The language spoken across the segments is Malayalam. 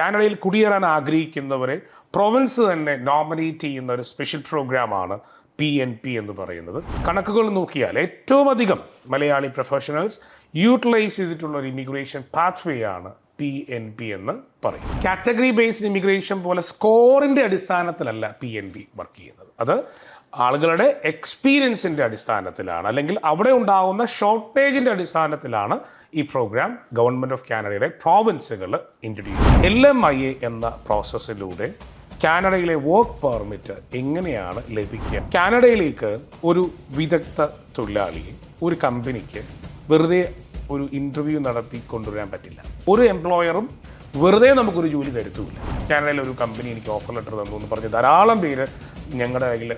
കാനഡയിൽ കുടിയേറാൻ ആഗ്രഹിക്കുന്നവരെ പ്രൊവിൻസ് തന്നെ നോമിനേറ്റ് ചെയ്യുന്ന ഒരു സ്പെഷ്യൽ പ്രോഗ്രാമാണ് പി എൻ പി എന്ന് പറയുന്നത്. കണക്കുകൾ നോക്കിയാൽ ഏറ്റവും അധികം മലയാളി പ്രൊഫഷണൽസ് യൂട്ടിലൈസ് ചെയ്തിട്ടുള്ള ഒരു ഇമിഗ്രേഷൻ പാത്വേ ആണ് പി എൻ പി എന്ന് പറയും കാറ്റഗറി ബേസ്ഡ് ഇമിഗ്രേഷൻ പോലെ സ്കോറിന്റെ അടിസ്ഥാനത്തിലല്ല പി എൻ പി വർക്ക് ചെയ്യുന്നത്. അത് ആളുകളുടെ എക്സ്പീരിയൻസിന്റെ അടിസ്ഥാനത്തിലാണ്. അല്ലെങ്കിൽ അവിടെ ഉണ്ടാകുന്ന ഷോർട്ടേജിന്റെ അടിസ്ഥാനത്തിലാണ് ഈ പ്രോഗ്രാം ഗവൺമെന്റ് ഓഫ് കാനഡയുടെ പ്രോവിൻസുകൾ introduce L M I A എന്ന പ്രോസസ്സിലൂടെ കാനഡയിലെ വർക്ക് പെർമിറ്റ് എങ്ങനെയാണ് ലഭിക്കുക? കാനഡയിലേക്ക് ഒരു വിദഗ്ധ തൊഴിലാളിയെ ഒരു കമ്പനിക്ക് വെറുതെ ഒരു ഇന്റർവ്യൂ നടത്തി കൊണ്ടുവരാൻ പറ്റില്ല. ഒരു എംപ്ലോയറും വെറുതെ നമുക്കൊരു ജോലി തരുത്തുമില്ല. കാനഡയിലെ ഒരു കമ്പനി എനിക്ക് ഓഫർ ലെറ്റർ തന്നു എന്ന് പറഞ്ഞ് ധാരാളം പേര് ഞങ്ങളുടെ കയ്യിൽ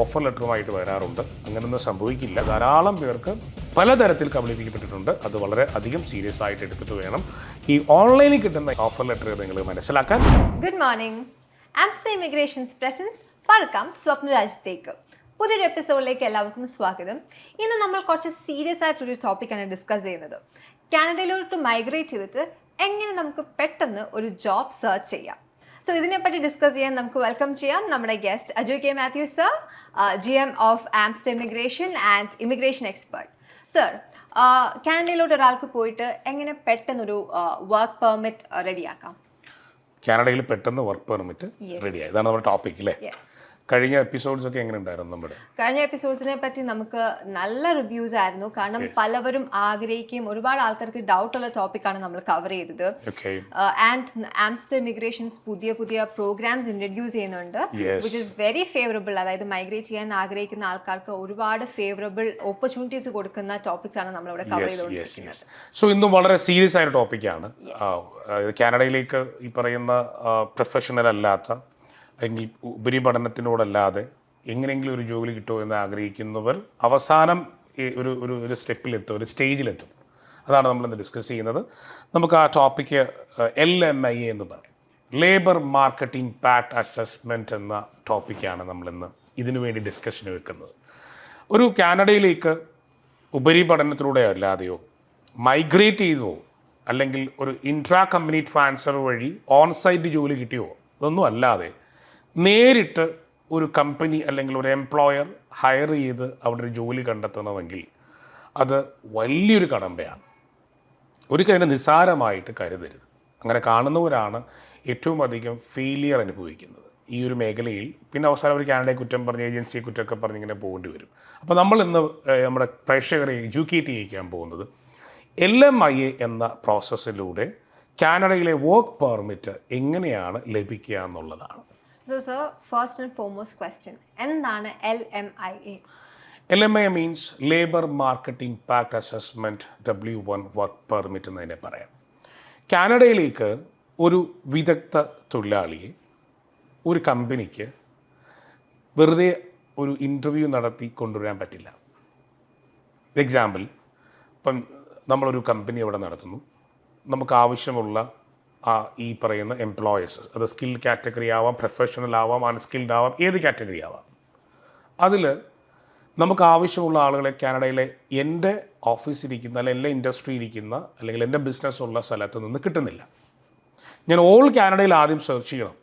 ഓഫർ ലെറ്ററുമായിട്ട് വരാറുണ്ട്. അങ്ങനെയൊന്നും സംഭവിക്കില്ല. ധാരാളം പേർക്ക് പലതരത്തിൽ കബളിപ്പിക്കപ്പെട്ടിട്ടുണ്ട്. അത് വളരെ അധികം സീരിയസ് ആയിട്ട് എടുത്തിട്ട് വേണം ഈ ഓൺലൈനിൽ കിട്ടുന്ന ഓഫർ ലെറ്റർ നിങ്ങൾ മനസ്സിലാക്കാൻ. Good morning Amster immigrations presents പറക്കാം സ്വപ്നരാജ്യത്തേക്ക് പുതിയൊരു എപ്പിസോഡിലേക്ക് എല്ലാവർക്കും സ്വാഗതം. ഇന്ന് നമ്മൾ കുറച്ച് സീരിയസ് ആയിട്ടൊരു ടോപ്പിക്കാണ് ഡിസ്കസ് ചെയ്യുന്നത്. കാനഡയിലോട്ട് മൈഗ്രേറ്റ് ചെയ്തിട്ട് എങ്ങനെ നമുക്ക് പെട്ടെന്ന് ഒരു ജോബ് സെർച്ച് ചെയ്യാം. സോ ഇതിനെപ്പറ്റി ഡിസ്കസ് ചെയ്യാൻ നമുക്ക് വെൽക്കം ചെയ്യാം നമ്മുടെ guest Aju K Mathew sir G M of Amster immigration and immigration expert sir കാനഡയിലോട്ട് ഒരാൾക്ക് പോയിട്ട് എങ്ങനെ പെട്ടെന്നൊരു വർക്ക് പെർമിറ്റ് റെഡിയാക്കാം കാനഡയിൽ പെട്ടെന്ന് വർക്ക് പെർമിറ്റ്. റെഡിയായി ഇതാണ് നമ്മുടെ ടോപ്പിക് അല്ലേ കഴിഞ്ഞ എപ്പിസോഡ്സ് ഒക്കെ എങ്ങനെ ഉണ്ടായിരുന്നു നമ്മുടെ? കഴിഞ്ഞ എപ്പിസോഡ്സിനെ പറ്റി നമുക്ക് നല്ല റിവ്യൂസ് ആയിരുന്നു. കാരണം പലവരും ആഗ്രഹിക്കുകയും ഒരുപാട് ആൾക്കാർക്ക് ഡൗട്ട് ഉള്ള ടോപ്പിക്കാണ് നമ്മൾ കവർ ചെയ്തത്. ആൻഡ് ആംസ്റ്റർ ഇമിഗ്രേഷൻസ് പുതിയ പുതിയ പ്രോഗ്രാംസ് ഇൻട്രൊഡ്യൂസ് ചെയ്യുന്നുണ്ട്. വിച്ച് ഇസ് വെരി ഫേവറബിൾ അതായത് മൈഗ്രേറ്റ് ചെയ്യാൻ ആഗ്രഹിക്കുന്ന ആൾക്കാർക്ക് ഒരുപാട് ഫേവറബിൾ ഓപ്പർച്യൂണിറ്റീസ് കൊടുക്കുന്ന ടോപ്പിക്സ് ആണ് നമ്മൾ ഇവിടെ കവർ ചെയ്തുകൊണ്ടിരിക്കുന്നത്. സോ ഇന്നും വളരെ സീരിയസ് ആയ ടോപ്പിക്കാണ് കാനഡയിലേക്ക് ഈ പറയുന്ന പ്രൊഫഷണൽ അല്ലാത്ത അല്ലെങ്കിൽ ഉപരിപഠനത്തിനോടല്ലാതെ എങ്ങനെയെങ്കിലും ഒരു ജോലി കിട്ടുമോ എന്ന് ആഗ്രഹിക്കുന്നവർ അവസാനം ഒരു ഒരു ഒരു സ്റ്റെപ്പിലെത്തും ഒരു സ്റ്റേജിലെത്തും. അതാണ് നമ്മളിന്ന് ഡിസ്കസ് ചെയ്യുന്നത്. നമുക്ക് ആ ടോപ്പിക്ക് എൽ എം ഐ എന്ന് പറയും. ലേബർ മാർക്കറ്റ് ഇമ്പാക്റ്റ് അസസ്മെന്റ് എന്ന ടോപ്പിക്കാണ് നമ്മളിന്ന് ഇതിനു വേണ്ടി ഡിസ്കഷന് വെക്കുന്നത്. ഒരു കാനഡയിലേക്ക് ഉപരിപഠനത്തിലൂടെ അല്ലാതെയോ മൈഗ്രേറ്റ് ചെയ്തോ അല്ലെങ്കിൽ ഒരു ഇൻട്രാ കമ്പനി ട്രാൻസ്ഫർ വഴി ഓൺ സൈറ്റ് ജോലി കിട്ടിയോ ഇതൊന്നും അല്ലാതെ നേരിട്ട് ഒരു കമ്പനി അല്ലെങ്കിൽ ഒരു എംപ്ലോയർ ഹയർ ചെയ്ത് അവിടെ ഒരു ജോലി കണ്ടെത്തണമെങ്കിൽ അത് വലിയൊരു കടമ്പയാണ്. ഒരിക്കലും അതിനെ നിസ്സാരമായിട്ട് കരുതരുത്. അങ്ങനെ കാണുന്നവരാണ് ഏറ്റവും അധികം ഫെയിലിയർ അനുഭവിക്കുന്നത്. ഈ ഒരു മേഖലയിൽ പിന്നെ അവസാനം അവർ കാനഡയെ കുറ്റം പറഞ്ഞ് ഏജൻസിയെ കുറ്റമൊക്കെ പറഞ്ഞ് ഇങ്ങനെ പോകേണ്ടി വരും. അപ്പോൾ നമ്മൾ ഇന്ന് നമ്മുടെ പ്രേക്ഷകരെ എഡ്യൂക്കേറ്റ് ചെയ്യിക്കാൻ പോകുന്നത് എൽ എം ഐ എ എന്ന പ്രോസസ്സിലൂടെ കാനഡയിലെ വർക്ക് പെർമിറ്റ് എങ്ങനെയാണ് ലഭിക്കുക എന്നുള്ളതാണ്. So sir first and foremost question എന്താണ് L M I A I means labour market impact assessment W one work permit എന്നതിനെ പറയാം. കാനഡയിലേക്ക് ഒരു വിദഗ്ധ തൊഴിലാളിയെ ഒരു കമ്പനിക്ക് വെറുതെ ഒരു ഇന്റർവ്യൂ നടത്തി കൊണ്ടുവരാൻ പറ്റില്ല. എക്സാമ്പിൾ ഇപ്പം നമ്മളൊരു കമ്പനി അവിടെ നടത്തുന്നു. നമുക്ക് ആവശ്യമുള്ള ആ ഈ പറയുന്ന എംപ്ലോയേഴ്സ് അത് സ്കിൽ കാറ്റഗറി ആവാം പ്രൊഫഷണൽ ആവാം അൺസ്കിൽഡ് ആവാം ഏത് കാറ്റഗറി ആവാം. അതിൽ നമുക്ക് ആവശ്യമുള്ള ആളുകളെ കാനഡയിലെ എന്റെ ഓഫീസിരിക്കുന്ന അല്ലെങ്കിൽ എന്റെ ഇൻഡസ്ട്രി ഇരിക്കുന്ന അല്ലെങ്കിൽ എന്റെ ബിസിനസ് ഉള്ള സ്ഥലത്ത് നിന്ന് കിട്ടുന്നില്ല. ഞാൻ ഓൾ കാനഡയിൽ ആദ്യം സെർച്ച് ചെയ്യണം.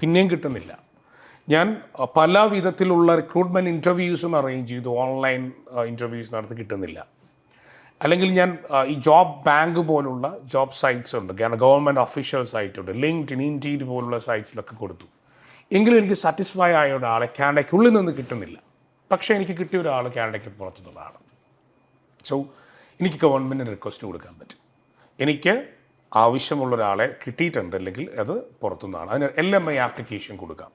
പിന്നെയും കിട്ടുന്നില്ല. ഞാൻ പല വിധത്തിലുള്ള റിക്രൂട്ട്മെന്റ് ഇന്റർവ്യൂസും അറേഞ്ച് ചെയ്തു. ഓൺലൈൻ ഇന്റർവ്യൂസ് നടത്തി കിട്ടുന്നില്ല. അല്ലെങ്കിൽ ഞാൻ ഈ ജോബ് ബാങ്ക് പോലുള്ള ജോബ് സൈറ്റ്സ് ഉണ്ട്. ഗവൺമെന്റ് ഒഫീഷ്യൽ സൈറ്റ് ഉണ്ട് ലിങ്ക്ഡ് ഇൻഡീഡ് പോലുള്ള സൈറ്റ്സിലൊക്കെ കൊടുത്തു. എങ്കിലും എനിക്ക് സാറ്റിസ്ഫൈ ആയ ഒരാളെ കാനഡയ്ക്കുള്ളിൽ നിന്ന് കിട്ടുന്നില്ല. പക്ഷേ എനിക്ക് കിട്ടിയ ഒരാൾ കാനഡയ്ക്ക് പുറത്തുനിന്നുള്ളതാണ് സോ എനിക്ക് ഗവൺമെന്റിന് റിക്വസ്റ്റ് കൊടുക്കാൻ പറ്റും. എനിക്ക് ആവശ്യമുള്ള ഒരാളെ കിട്ടിയിട്ടുണ്ട് അല്ലെങ്കിൽ അത് പുറത്തുനിന്നാണ് അതിന് എൽ എം ഐ ആപ്ലിക്കേഷൻ കൊടുക്കാം.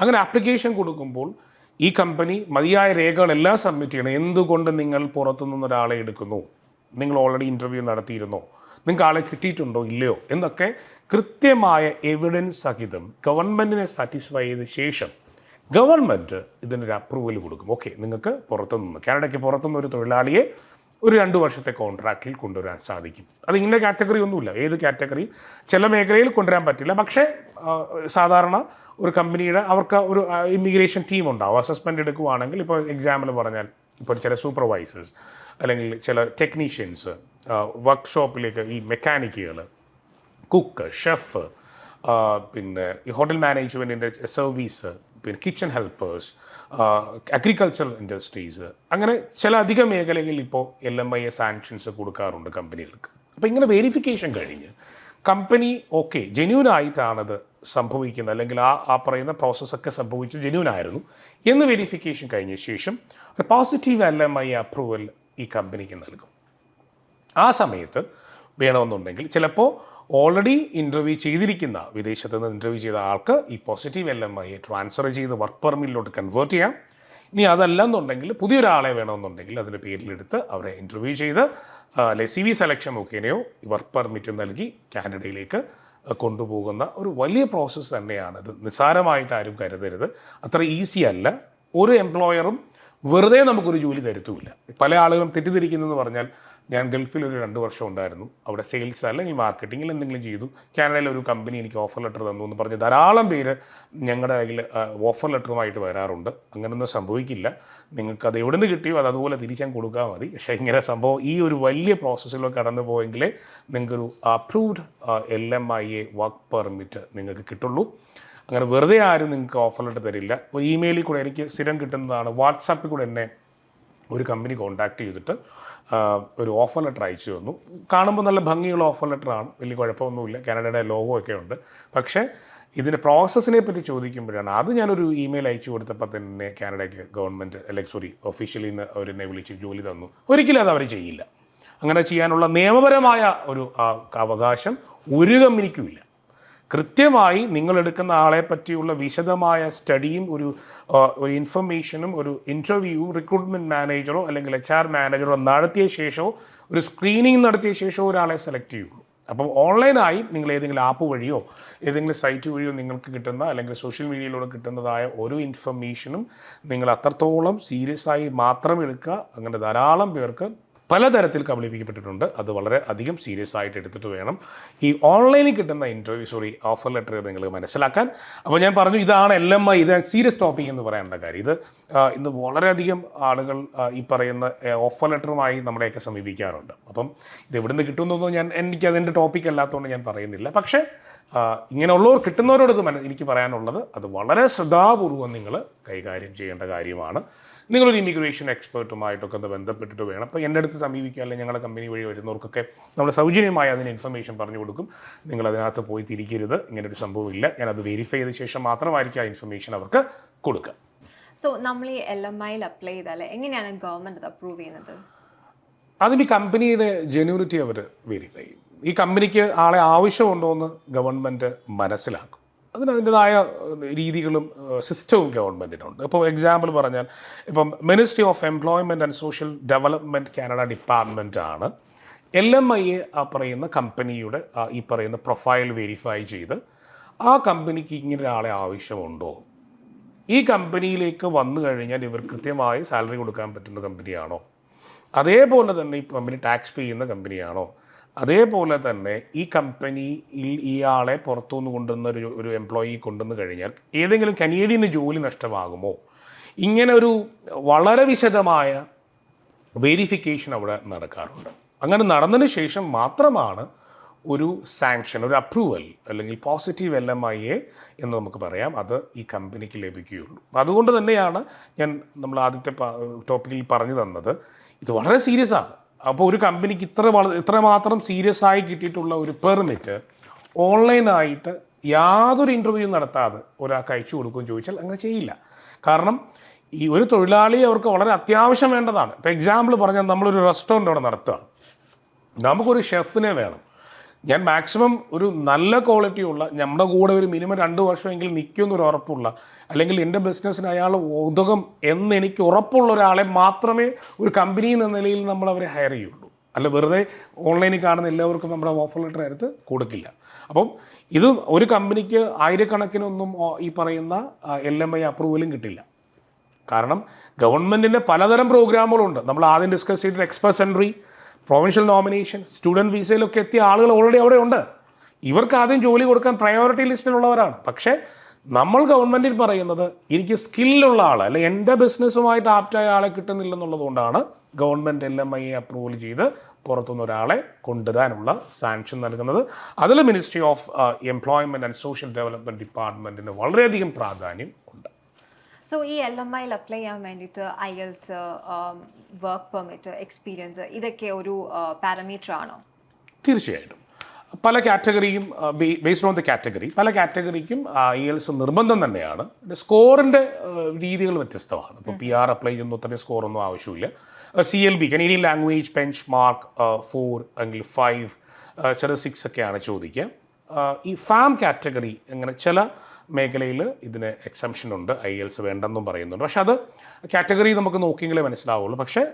അങ്ങനെ ആപ്ലിക്കേഷൻ കൊടുക്കുമ്പോൾ ഈ കമ്പനി മതിയായ രേഖകളെല്ലാം സബ്മിറ്റ് ചെയ്യണം. എന്തുകൊണ്ട് നിങ്ങൾ പുറത്തുനിന്ന് ഒരാളെ എടുക്കുന്നു? നിങ്ങൾ ഓൾറെഡി ഇന്റർവ്യൂ നടത്തിയിരുന്നോ? നിങ്ങൾക്ക് ആളെ കിട്ടിയിട്ടുണ്ടോ? ഇല്ലയോ? എന്നൊക്കെ കൃത്യമായ എവിഡൻസ് സഹിതം ഗവൺമെന്റിനെ സാറ്റിസ്ഫൈ ചെയ്ത ശേഷം ഗവൺമെന്റ് ഇതിനൊരു അപ്രൂവൽ കൊടുക്കും. ഓക്കെ നിങ്ങൾക്ക് പുറത്തുനിന്ന് കാനഡയ്ക്ക് പുറത്തുനിന്ന് ഒരു തൊഴിലാളിയെ ഒരു രണ്ട് വർഷത്തെ കോൺട്രാക്റ്റിൽ കൊണ്ടുവരാൻ സാധിക്കും. അത് ഇന്ന കാറ്റഗറി ഒന്നുമില്ല. ഏത് കാറ്റഗറിയും ചില മേഖലയിൽ കൊണ്ടുവരാൻ പറ്റില്ല. പക്ഷേ സാധാരണ ഒരു കമ്പനിയുടെ അവർക്ക് ഒരു ഇമിഗ്രേഷൻ ടീം ഉണ്ടാവും. അസസ്മെന്റ് എടുക്കുവാണെങ്കിൽ ഇപ്പോൾ എക്സാമ്പിൾ പറഞ്ഞാൽ ഇപ്പോൾ ചില സൂപ്പർവൈസേഴ്സ് അല്ലെങ്കിൽ ചില ടെക്നീഷ്യൻസ് വർക്ക്ഷോപ്പിലേക്ക് ഈ മെക്കാനിക്കുകൾ കുക്ക് ഷെഫ് പിന്നെ ഈ ഹോട്ടൽ മാനേജ്മെന്റിന്റെ സർവീസ് പിന്നെ കിച്ചൺ ഹെൽപ്പേഴ്സ് അഗ്രികൾച്ചറൽ ഇൻഡസ്ട്രീസ് അങ്ങനെ ചില അധിക മേഖലകളിൽ ഇപ്പോൾ L M I A sanctions കൊടുക്കാറുണ്ട് കമ്പനികൾക്ക് അപ്പോൾ ഇങ്ങനെ വെരിഫിക്കേഷൻ കഴിഞ്ഞ് കമ്പനി ഓക്കെ ജെന്യൂൻ ആയിട്ടാണത് സംഭവിക്കുന്നത്. അല്ലെങ്കിൽ ആ ആ പറയുന്ന പ്രോസസ്സൊക്കെ സംഭവിച്ചു ജെന്യൂൻ ആയിരുന്നു എന്ന് വെരിഫിക്കേഷൻ കഴിഞ്ഞ ശേഷം ഒരു positive L M I approval ഈ കമ്പനിക്ക് നൽകും. ആ സമയത്ത് വേണമെന്നുണ്ടെങ്കിൽ ചിലപ്പോൾ ഓൾറെഡി ഇന്റർവ്യൂ ചെയ്തിരിക്കുന്ന വിദേശത്ത് നിന്ന് ഇന്റർവ്യൂ ചെയ്ത ആൾക്ക് ഈ positive L M I transfer ചെയ്ത് വർക്ക് പെർമിറ്റിലോട്ട് കൺവേർട്ട് ചെയ്യാം. ഇനി അതല്ല എന്നുണ്ടെങ്കിൽ പുതിയൊരാളെ വേണമെന്നുണ്ടെങ്കിൽ അതിന്റെ പേരിലെടുത്ത് അവരെ ഇന്റർവ്യൂ ചെയ്ത് അല്ലെ സി വി സെലക്ഷൻ മുഖേനയോ വർക്ക് പെർമിറ്റ് നൽകി കാനഡയിലേക്ക് കൊണ്ടുപോകുന്ന ഒരു വലിയ പ്രോസസ്സ് തന്നെയാണ് ഇത് നിസ്സാരമായിട്ട് ആരും കരുതരുത്. അത്ര ഈസി അല്ല. ഒരു എംപ്ലോയറും വെറുതെ നമുക്കൊരു ജോലി തരുത്തുമില്ല. പല ആളുകളും തെറ്റിദ്ധരിക്കുന്നതെന്ന് പറഞ്ഞാൽ ഞാൻ ഗൾഫിൽ ഒരു രണ്ട് വർഷം ഉണ്ടായിരുന്നു. അവിടെ സെയിൽസ് അല്ലെങ്കിൽ മാർക്കറ്റിങ്ങിൽ എന്തെങ്കിലും ചെയ്തു. കാനഡയിൽ ഒരു കമ്പനി എനിക്ക് ഓഫർ ലെറ്റർ തന്നു എന്ന് പറഞ്ഞ് ധാരാളം പേര് ഞങ്ങളുടെ കയ്യിൽ ഓഫർ ലെറ്ററുമായിട്ട് വരാറുണ്ട്. അങ്ങനെയൊന്നും സംഭവിക്കില്ല. നിങ്ങൾക്ക് അത് എവിടെ നിന്ന് കിട്ടിയോ അത് അതുപോലെ തിരിച്ചാൻ കൊടുക്കാൻ മതി. പക്ഷേ ഇങ്ങനെ സംഭവം ഈ ഒരു വലിയ പ്രോസസ്സിലൂടെ കടന്നു പോയെങ്കിലേ നിങ്ങൾക്കൊരു approved L M I A work permit നിങ്ങൾക്ക് കിട്ടുള്ളൂ. അങ്ങനെ വെറുതെ ആരും നിങ്ങൾക്ക് ഓഫർ ലെറ്റർ തരില്ല. ഒരു ഇമെയിലിൽ കൂടെ എനിക്ക് സ്ഥിരം കിട്ടുന്നതാണ്. വാട്സാപ്പിൽ കൂടെ എന്നെ ഒരു കമ്പനി കോൺടാക്ട് ചെയ്തിട്ട് ഒരു ഓഫർ ലെറ്റർ അയച്ചു തന്നു. കാണുമ്പോൾ നല്ല ഭംഗിയുള്ള ഓഫർ ലെറ്ററാണ് വലിയ കുഴപ്പമൊന്നുമില്ല. കാനഡയുടെ ലോഗോ ഒക്കെ ഉണ്ട്. പക്ഷേ ഇതിന്റെ പ്രോസസ്സിനെ പറ്റി ചോദിക്കുമ്പോഴാണ് അത് ഞാനൊരു ഇമെയിൽ അയച്ചു കൊടുത്തപ്പോൾ തന്നെ കാനഡയ്ക്ക് ഗവൺമെന്റ് അല്ലെങ്കിൽ സോറി ഒഫീഷ്യലിൽ നിന്ന് അവരെന്നെ വിളിച്ച് ജോലി തന്നു. ഒരിക്കലും അത് അവർ ചെയ്യില്ല. അങ്ങനെ ചെയ്യാനുള്ള നിയമപരമായ ഒരു അവകാശം ഒരു കമ്പനിക്കും ഇല്ല കൃത്യമായി നിങ്ങൾ എടുക്കുന്ന ആളെ പറ്റിയുള്ള വിശദമായ സ്റ്റഡിയും ഒരു ഒരു ഇൻഫർമേഷനും ഒരു ഇന്റർവ്യൂവും റിക്രൂട്ട്മെന്റ് മാനേജറോ അല്ലെങ്കിൽ എച്ച് ആർ മാനേജറോ നടത്തിയ ശേഷമോ ഒരു സ്ക്രീനിങ് നടത്തിയ ശേഷമോ ഒരാളെ സെലക്ട് ചെയ്യുള്ളൂ. അപ്പം ഓൺലൈനായി നിങ്ങൾ ഏതെങ്കിലും ആപ്പ് വഴിയോ ഏതെങ്കിലും സൈറ്റ് വഴിയോ നിങ്ങൾക്ക് കിട്ടുന്ന അല്ലെങ്കിൽ സോഷ്യൽ മീഡിയയിലൂടെ കിട്ടുന്നതായ ഓരോ ഇൻഫർമേഷനും നിങ്ങൾ അത്രത്തോളം സീരിയസ് ആയി മാത്രം എടുക്കുക. അങ്ങനെ ധാരാളം പേർക്ക് പലതരത്തിൽ കബളിപ്പിക്കപ്പെട്ടിട്ടുണ്ട്. അത് വളരെ അധികം സീരിയസ് ആയിട്ട് എടുത്തിട്ട് വേണം ഈ ഓൺലൈനിൽ കിട്ടുന്ന ഇന്റർവ്യൂ സോറി ഓഫർ ലെറ്റർ നിങ്ങൾ മനസ്സിലാക്കാൻ. അപ്പോൾ ഞാൻ പറഞ്ഞു ഇതാണ് എൽ എം ഐ ഇത് സീരിയസ് ടോപ്പിക് എന്ന് പറയേണ്ട കാര്യം. ഇത് ഇന്ന് വളരെയധികം ആളുകൾ ഈ പറയുന്ന ഓഫർ ലെറ്ററുമായി നമ്മളെയൊക്കെ സമീപിക്കാറുണ്ട്. അപ്പം ഇത് എവിടുന്ന് കിട്ടുന്നതൊന്നും ഞാൻ എനിക്ക് അതിന്റെ ടോപ്പിക് അല്ലാത്തതുകൊണ്ട് ഞാൻ പറയുന്നില്ല. പക്ഷേ ഇങ്ങനെയുള്ളവർ കിട്ടുന്നവരോട് ഇത് എനിക്ക് പറയാനുള്ളത് അത് വളരെ ശ്രദ്ധാപൂർവം നിങ്ങൾ കൈകാര്യം ചെയ്യേണ്ട കാര്യമാണ്. നിങ്ങളൊരു ഇമിഗ്രേഷൻ എക്സ്പേർട്ടുമായിട്ടൊക്കെ ഒന്ന് ബന്ധപ്പെട്ടിട്ട് വേണം. അപ്പോൾ എന്റെ അടുത്ത് സമീപിക്കുക അല്ലെങ്കിൽ ഞങ്ങളുടെ കമ്പനി വഴി വരുന്നവർക്കൊക്കെ നമ്മൾ സൗജന്യമായി അതിന് ഇൻഫർമേഷൻ പറഞ്ഞു കൊടുക്കും. നിങ്ങൾ അതിനകത്ത് പോയി തിരിക്കരുത്. ഇങ്ങനൊരു സംഭവമില്ല. അത് വെരിഫൈ ചെയ്ത ശേഷം മാത്രമായിരിക്കും ആ ഇൻഫർമേഷൻ അവർക്ക് കൊടുക്കുക. സോ നമ്മൾ ഈ എൽ എം ഐയിൽ അപ്ലൈ ചെയ്താൽ എങ്ങനെയാണ് ഗവൺമെന്റ് അത് അപ്രൂവ് ചെയ്യുന്നത്? ഈ കമ്പനിയുടെ ജെന്യൂരിറ്റി അവർ വെരിഫൈ ചെയ്യും. ഈ കമ്പനിക്ക് ആളെ ആവശ്യമുണ്ടോ എന്ന് ഗവൺമെന്റ് മനസ്സിലാക്കും. അതിന് അതിന്റെതായ രീതികളും സിസ്റ്റവും ഗവൺമെന്റിനുണ്ട് ഇപ്പോൾ എക്സാമ്പിൾ പറഞ്ഞാൽ ഇപ്പം ministry of employment and social development Canada department ആണ് എൽ എം ഐ എ ആ പറയുന്ന കമ്പനിയുടെ ഈ പറയുന്ന പ്രൊഫൈൽ വെരിഫൈ ചെയ്ത് ആ കമ്പനിക്ക് ഇങ്ങനെ ഒരാളെ ആവശ്യമുണ്ടോ? ഈ കമ്പനിയിലേക്ക് വന്നു കഴിഞ്ഞാൽ ഇവർ കൃത്യമായി സാലറി കൊടുക്കാൻ പറ്റുന്ന കമ്പനിയാണോ? അതേപോലെ തന്നെ ഈ കമ്പനി ടാക്സ് പേ ചെയ്യുന്ന കമ്പനിയാണോ? അതേപോലെ തന്നെ ഈ കമ്പനിയിൽ ഇയാളെ പുറത്തുനിന്ന് കൊണ്ടുവന്ന ഒരു ഒരു എംപ്ലോയി കൊണ്ടുവന്ന് കഴിഞ്ഞാൽ ഏതെങ്കിലും കനേഡിയന് ജോലി നഷ്ടമാകുമോ? ഇങ്ങനെ ഒരു വളരെ വിശദമായ വെരിഫിക്കേഷൻ അവിടെ നടക്കാറുണ്ട്. അങ്ങനെ നടന്നതിന് ശേഷം മാത്രമാണ് ഒരു സാങ്ഷൻ ഒരു അപ്രൂവൽ അല്ലെങ്കിൽ positive L M I A എന്ന് നമുക്ക് പറയാം. അത് ഈ കമ്പനിക്ക് ലഭിക്കുകയുള്ളൂ. അതുകൊണ്ട് തന്നെയാണ് ഞാൻ നമ്മൾ ആദ്യത്തെ ടോപ്പിക്കിൽ പറഞ്ഞു തന്നത്. ഇത് വളരെ സീരിയസ് ആണ്. അപ്പോൾ ഒരു കമ്പനിക്ക് ഇത്ര ഇത്രമാത്രം സീരിയസ് ആയി കിട്ടിയിട്ടുള്ള ഒരു പെർമിറ്റ് ഓൺലൈനായിട്ട് യാതൊരു ഇന്റർവ്യൂ നടത്താതെ ഒരാൾക്ക് അയച്ചു കൊടുക്കുകയും ചോദിച്ചാൽ അങ്ങനെ ചെയ്യില്ല. കാരണം ഈ ഒരു തൊഴിലാളി അവർക്ക് വളരെ അത്യാവശ്യം വേണ്ടതാണ്. ഇപ്പോൾ എക്സാമ്പിൾ പറഞ്ഞാൽ നമ്മളൊരു റെസ്റ്റോറന്റ് അവിടെ നടത്തുക. നമുക്കൊരു ഷെഫിനെ വേണം. ഞാൻ മാക്സിമം ഒരു നല്ല ക്വാളിറ്റി ഉള്ള നമ്മുടെ കൂടെ ഒരു മിനിമം രണ്ട് വർഷമെങ്കിലും നിൽക്കുമെന്നൊരു ഉറപ്പുള്ള അല്ലെങ്കിൽ എന്റെ ബിസിനസ്സിന് അയാൾ ഉതകം എന്ന് എനിക്ക് ഉറപ്പുള്ള ഒരാളെ മാത്രമേ ഒരു കമ്പനി എന്ന നിലയിൽ നമ്മൾ അവരെ ഹയർ ചെയ്യുള്ളൂ. അല്ല വെറുതെ ഓൺലൈനിൽ കാണുന്ന എല്ലാവർക്കും നമ്മുടെ ഓഫർ ലെറ്റർ എടുത്ത് കൊടുക്കില്ല. അപ്പം ഇത് ഒരു കമ്പനിക്ക് ആയിരക്കണക്കിനൊന്നും ഈ പറയുന്ന എൽ എം ഐ അപ്രൂവലും കിട്ടില്ല. കാരണം ഗവൺമെന്റിന്റെ പലതരം പ്രോഗ്രാമുകളുണ്ട് നമ്മൾ ആദ്യം ഡിസ്കസ് ചെയ്തിട്ട് express entry provincial nomination student വിസയിലൊക്കെ എത്തിയ ആളുകൾ ഓൾറെഡി അവിടെ ഉണ്ട്. ഇവർക്ക് ആദ്യം ജോലി കൊടുക്കാൻ പ്രയോറിറ്റി ലിസ്റ്റിലുള്ളവരാണ് പക്ഷേ നമ്മൾ ഗവൺമെന്റിൽ പറയുന്നത് എനിക്ക് സ്കില്ലുള്ള ആൾ അല്ലെ എന്റെ ബിസിനസ്സുമായിട്ട് ആപ്റ്റായ ആളെ കിട്ടുന്നില്ലെന്നുള്ളതുകൊണ്ടാണ് government L M I approval ചെയ്ത് പുറത്തുനിന്ന് ഒരാളെ കൊണ്ടുവരാനുള്ള സാങ്ഷൻ നൽകുന്നത്. അതിൽ ministry of employment and social development ഡിപ്പാർട്ട്മെന്റിന് വളരെയധികം പ്രാധാന്യം ഉണ്ട്. സോ ഈ എൽ എം ഐയിൽ അപ്ലൈ ചെയ്യാൻ വേണ്ടിയിട്ട് IELTS work permit experience ഇതൊക്കെ ഒരു പാരമീറ്റർ ആണോ? തീർച്ചയായിട്ടും. പല കാറ്റഗറിയും ബേസ്ഡ് ഓൺ ദ കാറ്റഗറി പല കാറ്റഗറിക്കും ഐ എൽസ് നിർബന്ധം തന്നെയാണ്. സ്കോറിന്റെ രീതികൾ വ്യത്യസ്തമാണ്. ഇപ്പോൾ പി ആർ അപ്ലൈ ചെയ്യുന്ന തന്നെ സ്കോറൊന്നും ആവശ്യമില്ല. C L B Canadian language benchmark four അല്ലെങ്കിൽ ഫൈവ് ചില സിക്സ് ഒക്കെയാണ് ചോദിക്കുക. ആ, ഈ ഫാം കാറ്റഗറി അങ്ങനെ ചില മേഖലയിൽ ഇതിന് എക്സംഷൻ ഉണ്ട്. ഐ എൽസ് വേണ്ടെന്നും പറയുന്നുണ്ട്. പക്ഷെ അത് കാറ്റഗറി നമുക്ക് നോക്കിയെങ്കിലേ മനസ്സിലാവുള്ളൂ. പക്ഷേ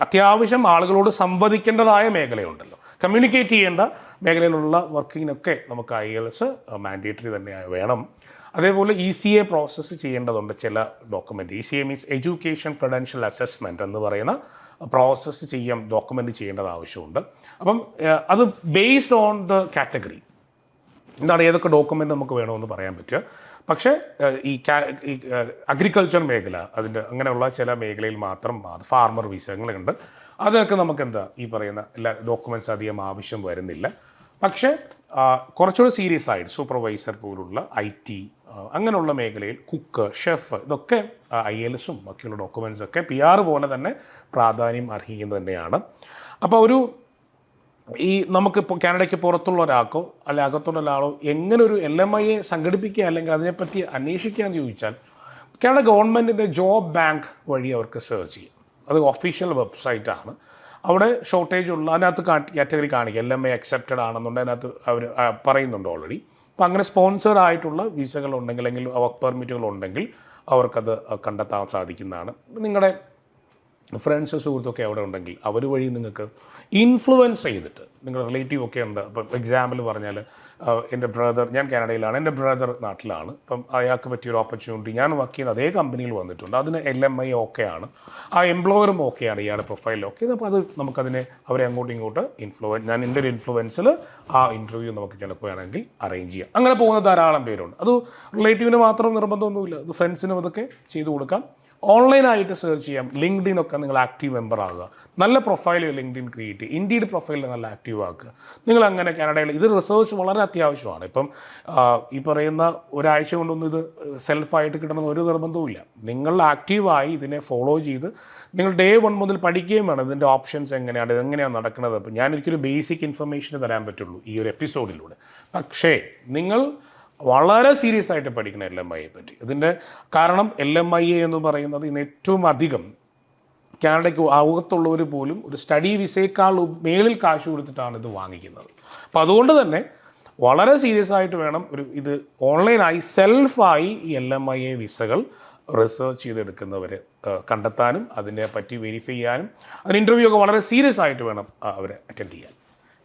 അത്യാവശ്യം ആളുകളോട് സംവദിക്കേണ്ടതായ മേഖലയുണ്ടല്ലോ. കമ്മ്യൂണിക്കേറ്റ് ചെയ്യേണ്ട മേഖലയിലുള്ള വർക്കിങ്ങിനൊക്കെ നമുക്ക് ഐ എൽസ് മാൻഡേറ്ററി തന്നെ വേണം. അതേപോലെ ഇ സി എ പ്രോസസ്സ് ചെയ്യേണ്ടതുണ്ട് ചില document E C A means education credential assessment എന്ന് പറയുന്ന പ്രോസസ്സ് ചെയ്യാൻ ഡോക്യുമെന്റ് ചെയ്യേണ്ടത് ആവശ്യമുണ്ട്. അപ്പം അത് ബേസ്ഡ് ഓൺ ദ കാറ്റഗറി എന്താണ് ഏതൊക്കെ ഡോക്യുമെന്റ് നമുക്ക് വേണമെന്ന് പറയാൻ പറ്റുക. പക്ഷേ ഈ ഈ അഗ്രികൾച്ചർ മേഖല അതിന്റെ അങ്ങനെയുള്ള ചില മേഖലയിൽ മാത്രം ഫാർമർ വിസങ്ങളുണ്ട് അതൊക്കെ നമുക്ക് എന്താ ഈ പറയുന്ന എല്ലാ ഡോക്യുമെന്റ്സ് അധികം ആവശ്യം വരുന്നില്ല. പക്ഷേ കുറച്ചുകൂടെ സീരിയസ് ആയിട്ട് സൂപ്പർവൈസർ പോലുള്ള ഐ ടി അങ്ങനെയുള്ള മേഖലയിൽ കുക്ക് ഷെഫ് ഇതൊക്കെ ഐ എൽ എസും ബാക്കിയുള്ള ഡോക്യുമെന്റ്സ് ഒക്കെ പി ആർ പോലെ തന്നെ പ്രാധാന്യം അർഹിക്കുന്നത് തന്നെയാണ്. അപ്പോൾ ഒരു ഈ നമുക്കിപ്പോൾ കാനഡയ്ക്ക് പുറത്തുള്ള ഒരാൾക്കോ അല്ലെ അകത്തുള്ള ഒരാളോ എങ്ങനെ ഒരു എൽ എം ഐയെ സംഘടിപ്പിക്കുക അല്ലെങ്കിൽ അതിനെപ്പറ്റി അന്വേഷിക്കുക എന്ന് ചോദിച്ചാൽ കാനഡ ഗവൺമെന്റിന്റെ ജോബ് ബാങ്ക് വഴി അവർക്ക് സെർച്ച് ചെയ്യും. അത് ഒഫീഷ്യൽ ആണ്. അവിടെ ഷോർട്ടേജ് ഉള്ള അതിനകത്ത് കാറ്റഗറി കാണിക്കുക എൽ എം ഐ അക്സെപ്റ്റഡ് ആണെന്നുണ്ടെങ്കിൽ അതിനകത്ത് അവർ പറയുന്നുണ്ട് ഓൾറെഡി അപ്പോൾ അങ്ങനെ സ്പോൺസർ ആയിട്ടുള്ള വിസകളുണ്ടെങ്കിൽ അല്ലെങ്കിൽ വർക്ക് പെർമിറ്റുകൾ ഉണ്ടെങ്കിൽ അവർക്കത് കണ്ടെത്താൻ സാധിക്കുന്നതാണ്. നിങ്ങളുടെ ഫ്രണ്ട്സ് സുഹൃത്തൊക്കെ അവിടെ ഉണ്ടെങ്കിൽ അവർ വഴി നിങ്ങൾക്ക് ഇൻഫ്ലുവൻസ് ചെയ്തിട്ട് നിങ്ങളുടെ റിലേറ്റീവ് ഒക്കെ ഉണ്ട്. അപ്പം എക്സാമ്പിൾ പറഞ്ഞാൽ എന്റെ ബ്രദർ ഞാൻ കാനഡയിലാണ്. എന്റെ ബ്രദർ നാട്ടിലാണ്. അപ്പം അയാൾക്ക് പറ്റിയൊരു ഓപ്പർച്യൂണിറ്റി ഞാൻ വർക്ക് ചെയ്യുന്ന അതേ കമ്പനിയിൽ വന്നിട്ടുണ്ട്. അതിന് എൽ എം ഐ ഓക്കെയാണ് ആ എംപ്ലോയറും ഓക്കെയാണ് ഇയാളുടെ പ്രൊഫൈൽ ഓക്കെ അപ്പോൾ അത് നമുക്കതിനെ അവരെ അങ്ങോട്ടും ഇങ്ങോട്ട് ഇൻഫ്ലുവൻ ഞാൻ എന്റെ ഒരു ഇൻഫ്ലുവൻസിൽ ആ ഇന്റർവ്യൂ നമുക്ക് ചിലപ്പോൾ അറേഞ്ച് ചെയ്യാം. അങ്ങനെ പോകുന്ന ധാരാളം പേരുണ്ട്. അത് റിലേറ്റീവിന് മാത്രം നിർബന്ധമൊന്നുമില്ല. അത് ഫ്രണ്ട്സിനും അതൊക്കെ ചെയ്തു കൊടുക്കാം. ഓൺലൈനായിട്ട് സെർച്ച് ചെയ്യാം. ലിങ്ക്ഡിൻ ഒക്കെ നിങ്ങൾ ആക്റ്റീവ് മെമ്പർ ആകുക നല്ല പ്രൊഫൈൽ ലിങ്ക്ഡിൻ ക്രിയേറ്റ് ചെയ്യുക ഇൻഡീഡ് പ്രൊഫൈൽ നല്ല ആക്റ്റീവ് ആക്കുക. നിങ്ങൾ അങ്ങനെ കാനഡയിൽ ഇത് റിസർച്ച് വളരെ അത്യാവശ്യമാണ്. ഇപ്പം ഈ പറയുന്ന ഒരാഴ്ച കൊണ്ടൊന്നും ഇത് സെൽഫായിട്ട് കിട്ടണമെന്ന് ഒരു നിർബന്ധവുമില്ല നിങ്ങൾ ആക്റ്റീവായി ഇതിനെ ഫോളോ ചെയ്ത് നിങ്ങൾ ഡേ വൺ മുതൽ പഠിക്കുകയും വേണം. ഇതിന്റെ ഓപ്ഷൻസ് എങ്ങനെയാണ് ഇതെങ്ങനെയാണ് നടക്കുന്നത്. അപ്പം ഞാൻ എനിക്കൊരു ബേസിക് ഇൻഫർമേഷൻ തരാൻ പറ്റുള്ളൂ ഈ ഒരു എപ്പിസോഡിലൂടെ പക്ഷേ നിങ്ങൾ വളരെ സീരിയസ് ആയിട്ട് പഠിക്കണം എൽ എം ഐയെ പറ്റി. ഇതിന്റെ കാരണം എൽ എം ഐ എ എന്ന് പറയുന്നത് ഇന്ന് ഏറ്റവും അധികം കാനഡയ്ക്ക് അകത്തുള്ളവർ പോലും ഒരു സ്റ്റഡി വിസയേക്കാൾ മേളിൽ കാശ് കൊടുത്തിട്ടാണ് ഇത് വാങ്ങിക്കുന്നത്. അപ്പോൾ അതുകൊണ്ട് തന്നെ വളരെ സീരിയസ് ആയിട്ട് വേണം ഒരു ഇത് ഓൺലൈനായി സെൽഫായി ഈ എൽ എം ഐ എ വിസകൾ റിസർച്ച് ചെയ്തെടുക്കുന്നവർ കണ്ടെത്താനും അതിനെ പറ്റി വെരിഫൈ ചെയ്യാനും അതിന് ഇന്റർവ്യൂ ഒക്കെ വളരെ സീരിയസ് ആയിട്ട് വേണം അവരെ അറ്റൻഡ് ചെയ്യാൻ.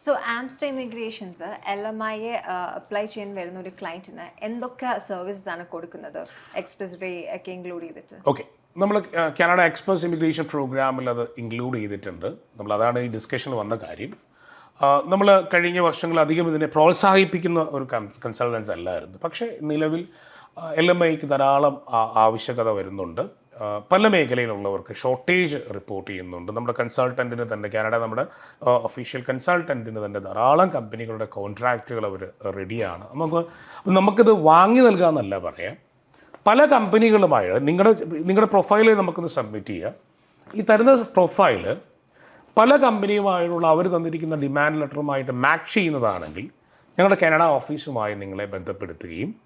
So Amster immigrations L M ഐയെ അപ്ലൈ ചെയ്യാൻ വരുന്ന ഒരു ക്ലയന്റിന് എന്തൊക്കെ സർവീസസ് ആണ് കൊടുക്കുന്നത്? എക്സ്പ്രസ് വേ ഒക്കെ ഇൻക്ലൂഡ് ചെയ്തിട്ട്. ഓക്കെ നമ്മൾ കാനഡ എക്സ്പ്രസ് ഇമിഗ്രേഷൻ പ്രോഗ്രാമിൽ അത് ഇൻക്ലൂഡ് ചെയ്തിട്ടുണ്ട്. നമ്മൾ അതാണ് ഈ ഡിസ്കഷനിൽ വന്ന കാര്യം. നമ്മൾ കഴിഞ്ഞ വർഷങ്ങൾ അധികം ഇതിനെ പ്രോത്സാഹിപ്പിക്കുന്ന ഒരു കൺസൾട്ടൻസ് അല്ലായിരുന്നു. പക്ഷേ നിലവിൽ എൽ എം ഐക്ക് ധാരാളം ആവശ്യകത വരുന്നുണ്ട്. പല മേഖലയിലുള്ളവർക്ക് ഷോർട്ടേജ് റിപ്പോർട്ട് ചെയ്യുന്നുണ്ട്. നമ്മുടെ കൺസൾട്ടന്റിന് തന്നെ കാനഡ നമ്മുടെ ഒഫീഷ്യൽ കൺസൾട്ടന്റിന് തന്നെ ധാരാളം കമ്പനികളുടെ കോൺട്രാക്റ്റുകൾ അവർ റെഡിയാണ് നമുക്ക് നമുക്കിത് വാങ്ങി നൽകുക എന്നല്ല പറയാം. പല കമ്പനികളുമായി നിങ്ങളുടെ നിങ്ങളുടെ പ്രൊഫൈൽ നമുക്കൊന്ന് സബ്മിറ്റ് ചെയ്യുക ഈ തരുന്ന പ്രൊഫൈൽ പല കമ്പനിയുമായുള്ള അവർ തന്നിരിക്കുന്ന ഡിമാൻഡ് ലെറ്ററുമായിട്ട് മാച്ച് ചെയ്യുന്നതാണെങ്കിൽ ഞങ്ങളുടെ കാനഡ ഓഫീസുമായി നിങ്ങളെ ബന്ധപ്പെടുത്തുകയും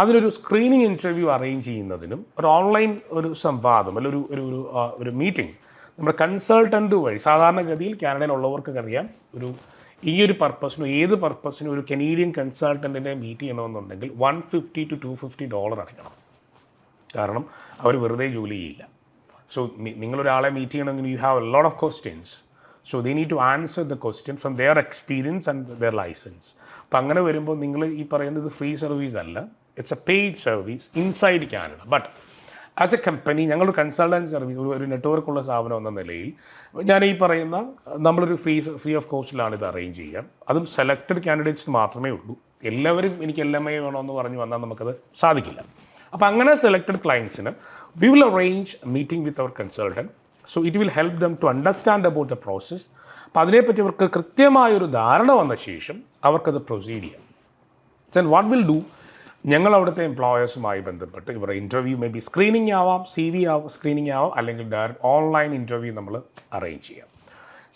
അതിനൊരു സ്ക്രീനിങ് ഇന്റർവ്യൂ അറേഞ്ച് ചെയ്യുന്നതിനും ഒരു ഓൺലൈൻ ഒരു സംവാദം അല്ലെങ്കിൽ ഒരു ഒരു ഒരു മീറ്റിംഗ് നമ്മുടെ കൺസൾട്ടന്റ് വഴി സാധാരണഗതിയിൽ കാനഡയിലുള്ളവർക്കൊക്കെ അറിയാം ഒരു ഈ ഒരു പർപ്പസിനും ഏത് പർപ്പസിനും ഒരു കനേഡിയൻ കൺസൾട്ടന്റിനെ മീറ്റ് ചെയ്യണമെന്നുണ്ടെങ്കിൽ one fifty to two fifty dollar അടയ്ക്കണം. കാരണം അവർ വെറുതെ ജോലി ചെയ്യില്ല. സോ നിങ്ങളൊരാളെ മീറ്റ് ചെയ്യണമെങ്കിൽ you have a lot of questions so they need to answer the question from their experience and their licence അപ്പം അങ്ങനെ വരുമ്പോൾ നിങ്ങൾ ഈ പറയുന്നത് ഫ്രീ സർവീസ് അല്ല. It's a paid service inside Canada but as a company ഞങ്ങളൊരു കൺസൾട്ടന്റ് സർവീസ് ഒരു നെറ്റ്വർക്ക് ഉള്ള സ്ഥാപനം എന്ന നിലയിൽ ഞാൻ ഈ പറയുന്ന നമ്മളൊരു ഫ്രീ ഫ്രീ ഓഫ് കോസ്റ്റിലാണ് ഇത് അറേഞ്ച് ചെയ്യുക. അതും സെലക്റ്റഡ് കാൻഡിഡേറ്റ്സിന് മാത്രമേ ഉള്ളൂ. എല്ലാവരും എനിക്ക് എൽ എം ഐ വേണമെന്ന് പറഞ്ഞ് വന്നാൽ നമുക്കത് സാധിക്കില്ല. അപ്പോൾ അങ്ങനെ selected ക്ലയൻസിന് we will arrange meeting with our consultant so it will help them to understand about the process അപ്പോൾ അതിനെപ്പറ്റി അവർക്ക് കൃത്യമായൊരു ധാരണ വന്ന ശേഷം അവർക്കത് പ്രൊസീഡ് ചെയ്യാം. ദെൻ വാട്ട് വിൽ ഡു ഞങ്ങൾ അവിടുത്തെ എംപ്ലോയേഴ്സുമായി ബന്ധപ്പെട്ട് ഇവരുടെ ഇന്റർവ്യൂ മേ ബി സ്ക്രീനിങ് ആവാം സി വി ആവാം സ്ക്രീനിങ് ആവാം അല്ലെങ്കിൽ ഡയറക്റ്റ് ഓൺലൈൻ ഇന്റർവ്യൂ നമ്മൾ അറേഞ്ച് ചെയ്യാം.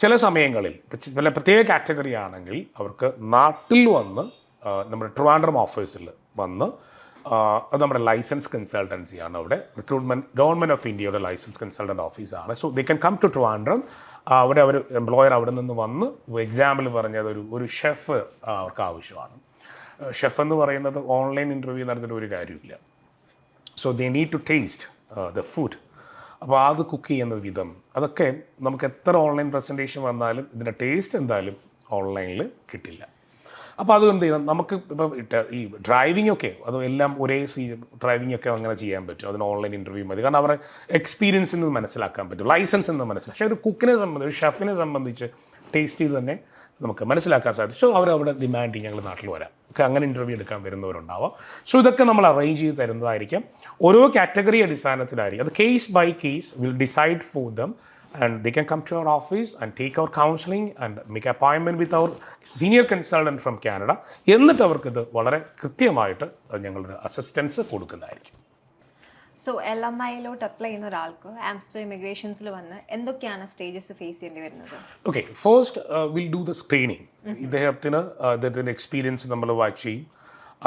ചില സമയങ്ങളിൽ ചില പ്രത്യേക കാറ്റഗറി ആണെങ്കിൽ അവർക്ക് നാട്ടിൽ വന്ന് നമ്മുടെ ട്രിവാൻഡ്രം ഓഫീസിൽ വന്ന് അത് നമ്മുടെ ലൈസൻസ് കൺസൾട്ടൻസിയാണ് അവിടെ റിക്രൂട്ട്മെന്റ് ഗവൺമെന്റ് ഓഫ് ഇന്ത്യയുടെ ലൈസൻസ് കൺസൾട്ടന്റ് ഓഫീസാണ് so they can come to Trivandrum. അവിടെ അവർ എംപ്ലോയർ അവിടെ നിന്ന് വന്ന് എക്സാമ്പിൾ പറഞ്ഞത് ഒരു ഒരു ഷെഫ് അവർക്ക് ആവശ്യമാണ്. ഷെഫ് എന്ന് പറയുന്നത് ഓൺലൈൻ ഇന്റർവ്യൂ നടത്തിയിട്ട് ഒരു കാര്യമില്ല. So they need to taste the food അപ്പോൾ അത് കുക്ക് ചെയ്യുന്ന വിധം. അതൊക്കെ നമുക്ക് എത്ര ഓൺലൈൻ പ്രസന്റേഷൻ വന്നാലും ഇതിന്റെ ടേസ്റ്റ് എന്തായാലും ഓൺലൈനിൽ കിട്ടില്ല. അപ്പോൾ അതുകൊണ്ട് നമുക്ക് ഇപ്പം ഈ ഡ്രൈവിംഗ് ഒക്കെ അത് എല്ലാം ഒരേ സീ ഡ്രൈവിംഗ് ഒക്കെ അങ്ങനെ ചെയ്യാൻ പറ്റും. അതിന് ഓൺലൈൻ ഇന്റർവ്യൂ മതി. കാരണം അവരുടെ എക്സ്പീരിയൻസ് എന്ന് മനസ്സിലാക്കാൻ പറ്റും. ലൈസൻസ് എന്ന് മനസ്സിലാക്കും പക്ഷേ ഒരു കുക്കിനെ സംബന്ധിച്ച് ഒരു ഷെഫിനെ സംബന്ധിച്ച് ടേസ്റ്റ് ചെയ്ത് തന്നെ നമുക്ക് മനസ്സിലാക്കാൻ സാധിച്ചു. അവർ അവിടെ ഡിമാൻഡ് ചെയ്യും ഞങ്ങൾ നാട്ടിൽ വരാം. ഒക്കെ അങ്ങനെ ഇന്റർവ്യൂ എടുക്കാൻ വരുന്നവരുണ്ടാവാം. സോ ഇതൊക്കെ നമ്മൾ അറേഞ്ച് ചെയ്ത് തരുന്നതായിരിക്കും. ഓരോ കാറ്റഗറി അടിസ്ഥാനത്തിലായിരിക്കും. അത് case by case will decide for them and they can come to our office and take our counselling and make അപ്പോയിൻമെന്റ് with our senior consultant from Canada എന്നിട്ട് അവർക്കിത് വളരെ കൃത്യമായിട്ട് ഞങ്ങളുടെ അസിസ്റ്റൻസ് കൊടുക്കുന്നതായിരിക്കും. സോ എൽ എം ഐയിലോട്ട് അപ്ലൈ ചെയ്യുന്ന ഒരാൾക്ക് ആംസ്റ്റർ ഇമിഗ്രേഷൻസിൽ വന്ന് എന്തൊക്കെയാണ് സ്റ്റേജസ് ഫേസ് ചെയ്യേണ്ടി വരുന്നത്? Okay first will do the screening ഇദ്ദേഹത്തിന് അദ്ദേഹത്തിന്റെ ഇദ്ദേഹത്തിന്റെ എക്സ്പീരിയൻസ് നമ്മൾ വാച്ച് ചെയ്യും.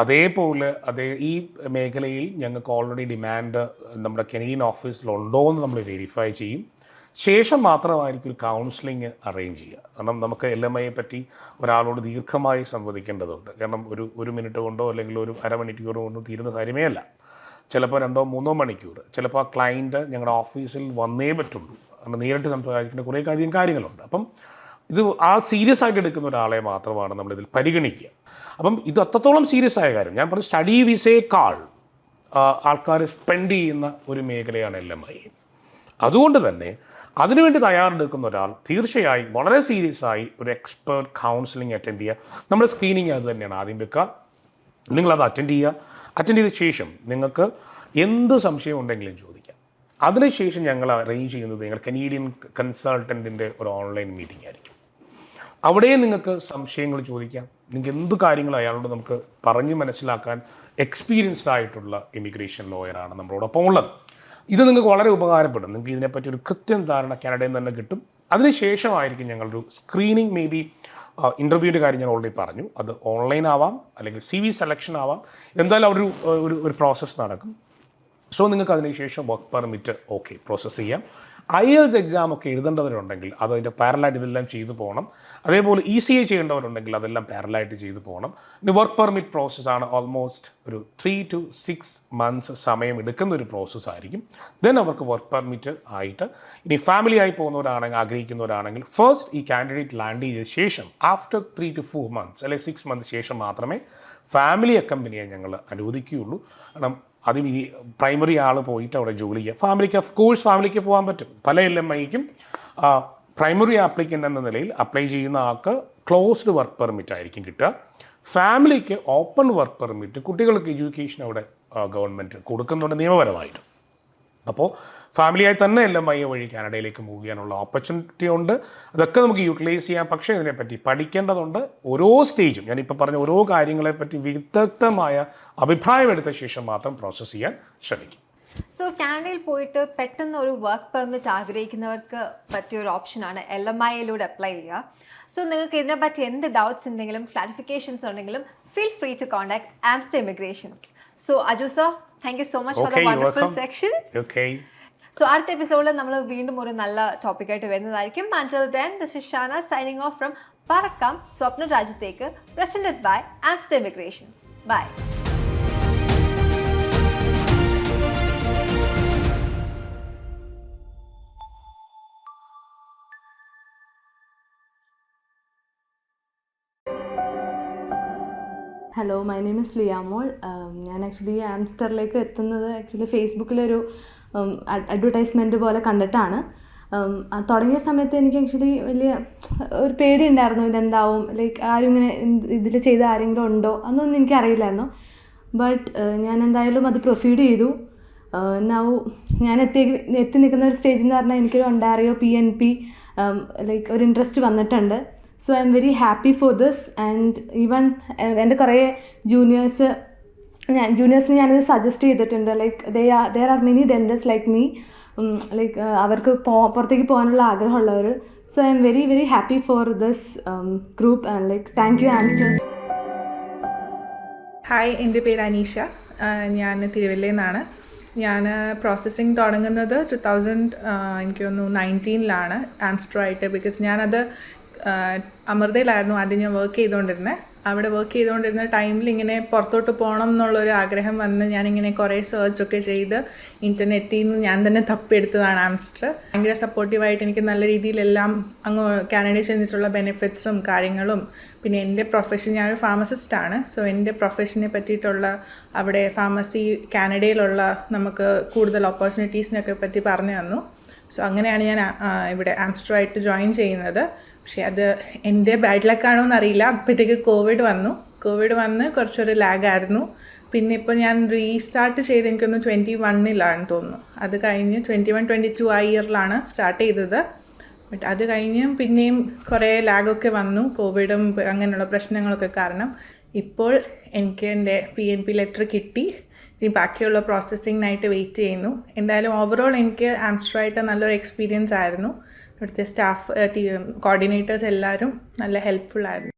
അതേപോലെ അതേ ഈ മേഖലയിൽ ഞങ്ങൾക്ക് ഓൾറെഡി ഡിമാൻഡ് നമ്മുടെ കനേഡിയൻ ഓഫീസിലുണ്ടോ എന്ന് നമ്മൾ വെരിഫൈ ചെയ്യും. ശേഷം മാത്രമായിരിക്കും ഒരു കൗൺസിലിംഗ് അറേഞ്ച് ചെയ്യുക. കാരണം നമുക്ക് എൽ എം ഐയെ പറ്റി ഒരാളോട് ദീർഘമായി സംവദിക്കേണ്ടതുണ്ട്. കാരണം ഒരു ഒരു മിനിറ്റ് കൊണ്ടോ അല്ലെങ്കിൽ ഒരു അരമണിക്കൂർ കൊണ്ടോ തീരുന്ന കാര്യമേ അല്ല. ചിലപ്പോൾ രണ്ടോ മൂന്നോ മണിക്കൂർ. ചിലപ്പോൾ ആ ക്ലയന്റ് ഞങ്ങളുടെ ഓഫീസിൽ വന്നേ പറ്റുള്ളൂ. അങ്ങനെ നേരിട്ട് സംസാരിക്കേണ്ട കുറേ കാര്യം കാര്യങ്ങളുണ്ട്. അപ്പം ഇത് ആ സീരിയസ് ആയിട്ട് എടുക്കുന്ന ഒരാളെ മാത്രമാണ് നമ്മളിതിൽ പരിഗണിക്കുക. അപ്പം ഇത് അത്രത്തോളം സീരിയസ് ആയ കാര്യം. ഞാൻ പറഞ്ഞു സ്റ്റഡി വിസയേക്കാൾ ആൾക്കാർ സ്പെൻഡ് ചെയ്യുന്ന ഒരു മേഖലയാണ് എൽ എം ഐ അതുകൊണ്ട് തന്നെ അതിനുവേണ്ടി തയ്യാറെടുക്കുന്ന ഒരാൾ തീർച്ചയായും വളരെ സീരിയസ് ആയി ഒരു എക്സ്പേർട്ട് കൗൺസിലിംഗ് അറ്റൻഡ് ചെയ്യുക. നമ്മുടെ സ്ക്രീനിങ് അത് തന്നെയാണ് ആദ്യം വെക്കുക. നിങ്ങളത് അറ്റൻഡ് ചെയ്യുക. അറ്റൻഡ് ചെയ്ത ശേഷം നിങ്ങൾക്ക് എന്ത് സംശയം ഉണ്ടെങ്കിലും ചോദിക്കാം. അതിനുശേഷം ഞങ്ങൾ അറേഞ്ച് ചെയ്യുന്നത് നിങ്ങൾ കനീഡിയൻ കൺസൾട്ടന്റിന്റെ ഒരു ഓൺലൈൻ മീറ്റിംഗ് ആയിരിക്കും. അവിടെയും നിങ്ങൾക്ക് സംശയങ്ങൾ ചോദിക്കാം. നിങ്ങൾക്ക് എന്ത് കാര്യങ്ങൾ അയാളോട് നമുക്ക് പറഞ്ഞ് മനസ്സിലാക്കാൻ എക്സ്പീരിയൻസ്ഡ് ആയിട്ടുള്ള ഇമിഗ്രേഷൻ ലോയറാണ് നമ്മളോടൊപ്പം ഉള്ളത്. ഇത് നിങ്ങൾക്ക് വളരെ ഉപകാരപ്പെടും. നിങ്ങൾക്ക് ഇതിനെപ്പറ്റി ഒരു കൃത്യം ധാരണ കാനഡയിൽ നിന്ന് തന്നെ കിട്ടും. അതിനുശേഷമായിരിക്കും ഞങ്ങളൊരു സ്ക്രീനിങ് മേ ബി ഇന്റർവ്യൂവിന്റെ കാര്യം ഞാൻ ഓൾറെഡി പറഞ്ഞു. അത് ഓൺലൈൻ ആവാം അല്ലെങ്കിൽ സി വി സെലക്ഷൻ ആവാം. എന്തായാലും അവിടെ ഒരു ഒരു പ്രോസസ്സ് നടക്കും. സോ നിങ്ങൾക്ക് അതിനുശേഷം വർക്ക് പെർമിറ്റ് ഓക്കെ പ്രോസസ്സ് ചെയ്യാം. ഐ എക്സാം ഒക്കെ എഴുതേണ്ടവരുണ്ടെങ്കിൽ അത് അതിന്റെ പാരലായിട്ട് ഇതെല്ലാം ചെയ്തു പോകണം അതേപോലെ ഇ സി ഐ ചെയ്യേണ്ടവരുണ്ടെങ്കിൽ അതെല്ലാം പാരലായിട്ട് ചെയ്തു പോകണം ഇനി വർക്ക് പെർമിറ്റ് പ്രോസസ്സാണ് ഓൾമോസ്റ്റ് ഒരു ത്രീ ടു സിക്സ് മന്ത്സ് സമയം എടുക്കുന്ന ഒരു പ്രോസസ്സ് ആയിരിക്കും. ദെൻ അവർക്ക് വർക്ക് പെർമിറ്റ് ആയിട്ട് ഇനി ഫാമിലി ആയി പോകുന്നവരാണെങ്കിൽ ആഗ്രഹിക്കുന്നവരാണെങ്കിൽ ഫസ്റ്റ് ഈ കാൻഡിഡേറ്റ് ലാൻഡ് ചെയ്ത ശേഷം after three to four months അല്ലെങ്കിൽ സിക്സ് മന്ത്സ് ശേഷം മാത്രമേ ഫാമിലി അക്കമ്പനിയെ ഞങ്ങൾ അനുവദിക്കുകയുള്ളൂ. കാരണം ആദ്യം ഈ പ്രൈമറി ആൾ പോയിട്ട് അവിടെ ജോലി ചെയ്യുക ഫാമിലിക്ക് കോഴ്സ് ഫാമിലിക്ക് പോകാൻ പറ്റും. പല എൽ എം ഐക്കും പ്രൈമറി ആപ്ലിക്കന്റ് എന്ന നിലയിൽ അപ്ലൈ ചെയ്യുന്ന ആൾക്ക് ക്ലോസ്ഡ് വർക്ക് പെർമിറ്റ് ആയിരിക്കും കിട്ടുക. ഫാമിലിക്ക് ഓപ്പൺ വർക്ക് പെർമിറ്റ് കുട്ടികൾക്ക് എഡ്യൂക്കേഷൻ അവിടെ ഗവൺമെന്റ് കൊടുക്കുന്നുണ്ട് നിയമപരമായിട്ട്. അപ്പോൾ ഫാമിലിയായി തന്നെ എല്ലാം വയ്യ വഴി കാനഡയിലേക്ക് മൂവ് ചെയ്യാനുള്ള ഓപ്പർച്യൂണിറ്റി ഉണ്ട്. അതൊക്കെ നമുക്ക് യൂട്ടിലൈസ് ചെയ്യാം. പക്ഷേ ഇതിനെപ്പറ്റി പഠിക്കേണ്ടതുണ്ട് ഓരോ സ്റ്റേജും ഞാനിപ്പോൾ പറഞ്ഞ ഓരോ കാര്യങ്ങളെപ്പറ്റി വിദഗ്ധമായ അഭിപ്രായമെടുത്ത ശേഷം മാത്രം പ്രോസസ്സ് ചെയ്യാൻ ശ്രമിക്കും. സോ കാനഡയിൽ പോയിട്ട് പെട്ടെന്ന് ഒരു വർക്ക് പെർമിറ്റ് ആഗ്രഹിക്കുന്നവർക്ക് പറ്റിയ ഒരു ഓപ്ഷനാണ് എൽ എം ഐയിലൂടെ അപ്ലൈ ചെയ്യുക. സോ നിങ്ങൾക്ക് ഇതിനെ പറ്റി എന്ത് ഡൗട്ട്സ് ഉണ്ടെങ്കിലും ക്ലാരിഫിക്കേഷൻസ് ഉണ്ടെങ്കിലും feel free to contact Amster immigrations so Aju sir thank you so much for the wonderful. Session okay so അടുത്ത എപ്പിസോഡിൽ നമ്മൾ വീണ്ടും ഒരു നല്ല ടോപ്പിക്കായിട്ട് വരുന്നതായിരിക്കും. Until then this is Shana signing off from പറക്കാം സ്വപ്ന രാജ്യത്തേക്ക് presented by Amster immigrations bye hello my name is Liyamol ഞാൻ ആക്ച്വലി ആംസ്റ്റർലേക്ക് എത്തുന്നത് ആക്ച്വലി ഫേസ്ബുക്കിലൊരു അഡ്വർടൈസ്മെന്റ് പോലെ കണ്ടിട്ടാണ്. തുടങ്ങിയ സമയത്ത് എനിക്ക് ആക്ച്വലി വലിയ ഒരു പേടി ഉണ്ടായിരുന്നു ഇതെന്താവും ലൈക്ക് ആരും ഇങ്ങനെ ഇതിൽ ചെയ്ത ആരെങ്കിലും ഉണ്ടോ അതൊന്നും എനിക്ക് അറിയില്ലായിരുന്നു. ബട്ട് ഞാൻ എന്തായാലും അത് പ്രൊസീഡ് ചെയ്തു. നൗ ഞാൻ എത്തി എത്തി നിൽക്കുന്ന ഒരു സ്റ്റേജ് എന്ന് പറഞ്ഞാൽ എനിക്കൊരു Ontario P N P like ഒരു ഇൻട്രസ്റ്റ് വന്നിട്ടുണ്ട്. So I'm very happy for this and even എന്റെ കുറേ ജൂനിയേഴ്സ് ഞാൻ ജൂനിയേഴ്സിന് ഞാനിത് സജസ്റ്റ് ചെയ്തിട്ടുണ്ട്. Like they are there are many dentists like me like അവർക്ക് പോ പുറത്തേക്ക് പോകാനുള്ള ആഗ്രഹമുള്ളവർ so I'm very very happy for this group and like thank you Amster hi എന്റെ പേര് അനീഷ. ഞാൻ തിരുവല്ലയിൽ നിന്നാണ് ഞാൻ പ്രോസസ്സിങ് തുടങ്ങുന്നത് ടു തൗസൻഡ് എനിക്ക് തോന്നുന്നു നയന്റീനിലാണ് ആംസ്ട്രോ ആയിട്ട് ബിക്കോസ് ഞാനത് അമൃതയിലായിരുന്നു ആദ്യം ഞാൻ വർക്ക് ചെയ്തുകൊണ്ടിരുന്നത് അവിടെ വർക്ക് ചെയ്തുകൊണ്ടിരുന്ന ടൈമിൽ ഇങ്ങനെ പുറത്തോട്ട് പോകണം എന്നുള്ളൊരു ആഗ്രഹം വന്ന് ഞാനിങ്ങനെ കുറേ സെർച്ചൊക്കെ ചെയ്ത് ഇന്റർനെറ്റിൽ നിന്ന് ഞാൻ തന്നെ തപ്പിയെടുത്തതാണ് ആംസ്റ്റർ ഭയങ്കര സപ്പോർട്ടീവായിട്ട് എനിക്ക് നല്ല രീതിയിലെല്ലാം അങ്ങ് കാനഡയിൽ ചെന്നിട്ടുള്ള ബെനിഫിറ്റ്സും കാര്യങ്ങളും പിന്നെ എന്റെ പ്രൊഫഷൻ ഞാനൊരു ഫാർമസിസ്റ്റാണ് സോ എന്റെ പ്രൊഫഷനെ പറ്റിയിട്ടുള്ള അവിടെ ഫാർമസി കാനഡയിലുള്ള നമുക്ക് കൂടുതൽ ഓപ്പർച്യൂണിറ്റീസിനൊക്കെ പറ്റി പറഞ്ഞു തന്നു. സോ അങ്ങനെയാണ് ഞാൻ ഇവിടെ ആംസ്റ്റർ ആയിട്ട് ജോയിൻ ചെയ്യുന്നത്. പക്ഷേ അത് എന്റെ ബാഡ് ലക്കാണോ എന്നറിയില്ല അപ്പോഴത്തേക്ക് കോവിഡ് വന്നു. കോവിഡ് വന്ന് കുറച്ചൊരു ലാഗായിരുന്നു. പിന്നെ ഇപ്പോൾ ഞാൻ റീസ്റ്റാർട്ട് ചെയ്ത് എനിക്കൊന്ന് ട്വന്റി വണ്ണിലാണ് തോന്നുന്നു. അത് കഴിഞ്ഞ് ട്വന്റി വൺ ട്വന്റി ടു ആ ഇയറിലാണ് സ്റ്റാർട്ട് ചെയ്തത്. ബട്ട് അത് കഴിഞ്ഞ് പിന്നെയും കുറേ ലാഗൊക്കെ വന്നു. കോവിഡും അങ്ങനെയുള്ള പ്രശ്നങ്ങളൊക്കെ കാരണം. ഇപ്പോൾ എനിക്ക് എന്റെ പി എൻ പി ലെറ്റർ കിട്ടി. ഇനി ബാക്കിയുള്ള പ്രോസസ്സിങ്ങിനായിട്ട് വെയിറ്റ് ചെയ്യുന്നു. എന്തായാലും ഓവറോൾ എനിക്ക് ആംസ്റ്ററായിട്ട് നല്ലൊരു എക്സ്പീരിയൻസ് ആയിരുന്നു. ഇവിടുത്തെ സ്റ്റാഫ് കോർഡിനേറ്റേഴ്സ് എല്ലാവരും നല്ല ഹെൽപ്ഫുൾ ആയിരുന്നു